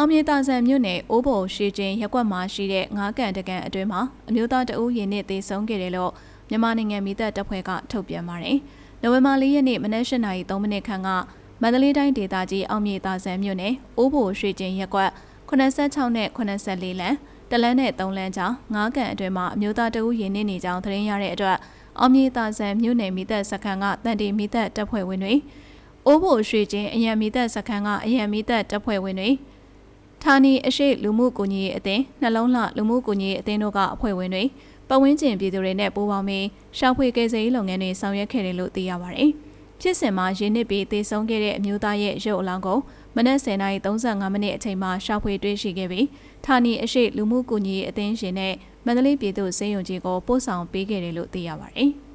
အောင်မြေတာဆန်မြို့နယ်အိုးဘိုရှိချင်းရက်ကွက်မှာရှိတဲ့ငါးကန်တကန်အတွင်းမှာအမျိုးသားတအူးရင်နဲ့သေဆုံးခဲ့တယ်လို့မြန်မာနိုင်ငံမိသက်တပ်ဖွဲ့ကထုတ်ပြန်ပါတယ်။နိုဝင်ဘာ၄ရက်နေ့မနက်၈နာရီ3မိနစ်ခန့်ကမန္တလေးတိုင်းဒေသကြီးအောင်မြေတာဆန်မြို့နယ်အိုးဘိုရှိချင်းရက်ကွက်86နဲ့84လမ်းတလန်းနဲ့3လမ်းကြားငါးကန်အတွင်းမှာအမျိုးသားတအူးရင်နဲ့နေကြောင်းသတင်းရတဲ့အတွက်အောင်မြေတာဆန်မြို့နယ်မိသက်စခန်းကတန်တီမိသက်တပ်ဖွဲ့ဝင်တွေအိုးဘိုရွှေချင်းအရန်မိသက်စခန်းကအရန်မိသက်တပ်ဖွဲ့ဝင်တွေ ဌာနီအရှိလူမှုကူညီရေးအသင်းနှလုံးလှလူမှုကူညီရေးအသင်းတို့ကအဖွဲ့ဝင်တွေပတ်ဝန်းကျင်ပြည်သူတွေနဲ့ပူးပေါင်းပြီးရှောက်ဖွေကယ်ဆယ်ရေးလုပ်ငန်းတွေဆောင်ရွက်ခဲ့တယ်လို့သိရပါတယ်။ဖြစ်စဉ်မှာရင်းနစ်ပြီးသေဆုံးခဲ့တဲ့အမျိုးသားရဲ့ရုပ်အလောင်းကိုမနက်10:35မိနစ်အချိန်မှာရှောက်ဖွေတွေ့ရှိခဲ့ပြီးဌာနီအရှိလူမှုကူညီရေးအသင်းရှင်နဲ့မန္တလေးပြည်သူ့စေယုံကြီးကိုပို့ဆောင်ပေးခဲ့တယ်လို့သိရပါတယ်။